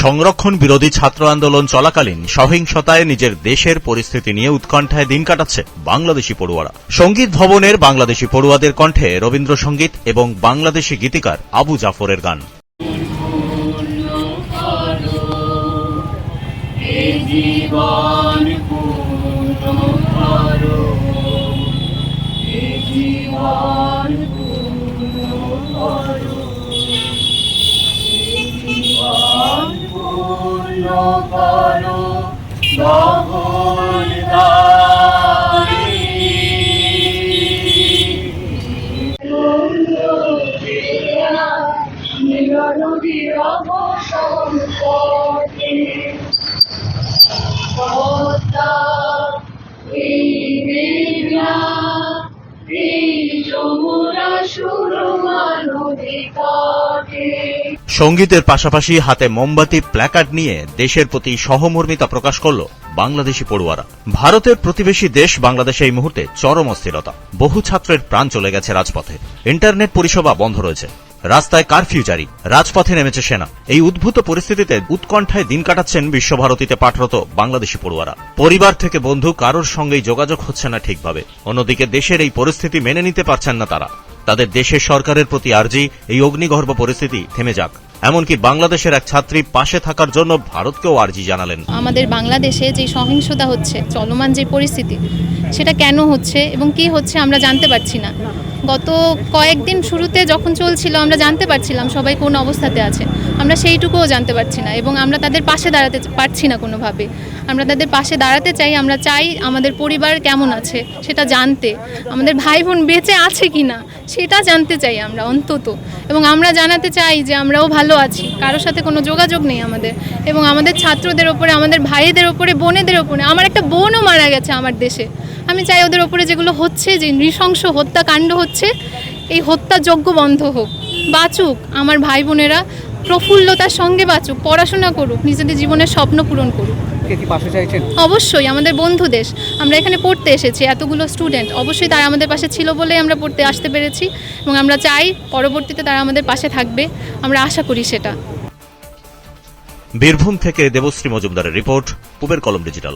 সংরক্ষণ বিরোধী ছাত্র আন্দোলন চলাকালীন সহিংসতায় নিজের দেশের পরিস্থিতি নিয়ে উৎকণ্ঠায় দিন কাটাচ্ছে বাংলাদেশি পড়ুয়ারা। সংগীত ভবনের বাংলাদেশি পড়ুয়াদের কণ্ঠে রবীন্দ্রসঙ্গীত এবং বাংলাদেশি গীতিকার আবু জাফরের গান। জীবন জীবন পূর্ণ করো এ জীবন পূর্ণ করো বহুল মিলন বিরহ সম্পর্কে পদ্মা এই মেঘনা এই যমুনা সুরমা নদী তটে সঙ্গীতের পাশাপাশি হাতে মোমবাতি, প্ল্যাকার্ড নিয়ে দেশের প্রতি সহমর্মিতা প্রকাশ করল বাংলাদেশি পড়ুয়ারা। ভারতের প্রতিবেশী দেশ বাংলাদেশে এই মুহূর্তে চরম অস্থিরতা। বহু ছাত্রের প্রাণ চলে গেছে রাজপথে। ইন্টারনেট পরিষেবা বন্ধ রয়েছে। রাস্তায় কারফিউ জারি। রাজপথে নেমেছে সেনা। এই উদ্ভূত পরিস্থিতিতে উৎকণ্ঠায় দিন কাটাচ্ছেন বিশ্বভারতীতে পাঠরত বাংলাদেশি পড়ুয়ারা। পরিবার থেকে বন্ধু কারোর সঙ্গেই যোগাযোগ হচ্ছে না ঠিকভাবে। অন্যদিকে দেশের এই পরিস্থিতি মেনে নিতে পারছেন না তারা। তাদের দেশের সরকারের প্রতি আর্জি এই অগ্নিগর্ভ পরিস্থিতি থেমে যাক। এমনকি বাংলাদেশের এক ছাত্রী পাশে থাকার জন্য ভারতকেও আর্জি জানালেন। আমাদের বাংলাদেশে যে সহিংসতা হচ্ছে, চলমান যে পরিস্থিতি, সেটা কেন হচ্ছে এবং কি হচ্ছে আমরা জানতে পারছি না। গত কয়েকদিন শুরুতে যখন চলছিল, আমরা জানতে পারছিলাম সবাই কোন অবস্থাতে আছে। আমরা সেইটুকুও জানতে পারছি না এবং আমরা তাদের পাশে দাঁড়াতে পারছি না কোনোভাবে। আমরা তাদের পাশে দাঁড়াতে চাই, আমরা চাই আমাদের পরিবার কেমন আছে সেটা জানতে। আমাদের ভাই বোন বেঁচে আছে কি না সেটা জানতে চাই আমরা অন্তত। এবং আমরা জানাতে চাই যে আমরাও ভালো আছি, কারোর সাথে কোনো যোগাযোগ নেই আমাদের। এবং আমাদের ছাত্রদের ওপরে, আমাদের ভাইদের ওপরে, বোনেদের ওপরে, আমার একটা বোনও মারা গেছে আমার দেশে। আমি চাই ওদের ওপরে যেগুলো হচ্ছে যে নৃশংস হত্যাকাণ্ড হচ্ছে এই হত্যাযজ্ঞ বন্ধ হোক। বাঁচুক আমার ভাই বোনেরা প্রফুল্লতার সঙ্গে বাঁচুক পড়াশোনা করুক নিজেদের জীবনের স্বপ্ন পূরণ করুক। অবশ্যই আমাদের বন্ধু দেশ। আমরা এখানে পড়তে এসেছি এতগুলো স্টুডেন্ট অবশ্যই তারা আমাদের পাশে ছিল বলেই আমরা পড়তে আসতে পেরেছি এবং আমরা চাই পরবর্তীতে তারা আমাদের পাশে থাকবে। আমরা আশা করি সেটা। বীরভূম থেকে দেবশ্রী মজুমদারের রিপোর্ট পুবের কলম ডিজিটাল।